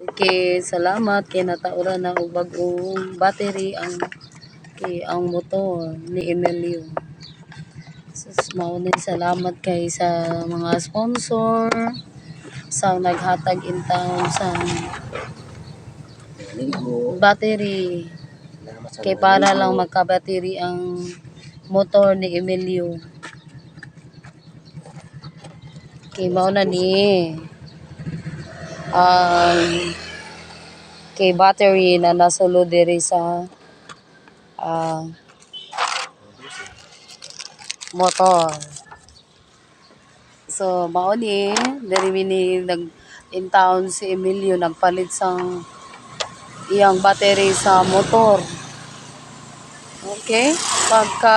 kay salamat kay natauran na og bag-ong battery ang kay ang motor ni Emilio. Sus mao ni salamat kay sa mga sponsor sa naghatag in town sa battery kay para lang magka-battery ang motor ni Emilio. Kay mao na ni um, kay battery na nasulo diri sa ah, motor. So mao ni diri mini nag in town si Emilio nagpalit sang iyang battery sa motor. Okay? Pagka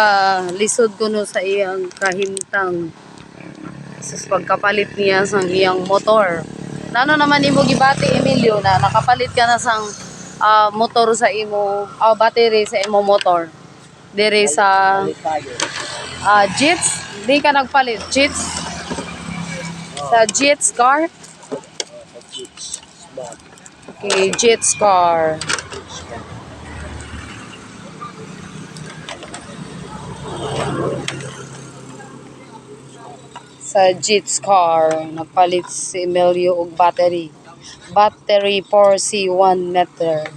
lisod ko no sa iyang kahimtang. Sus pagkapalit niya sang iyang motor. Nano naman imo gibati Emilio na nakapalit ka na sang ah, motor sa imo ah, battery sa imo motor. Dire sa tayo. ah, Jits, di ka nagpalit. Jits sa Jits car. Okay, Jits car. Sa Jits car, nagpalit si Emilio og battery. Battery for C1 meter.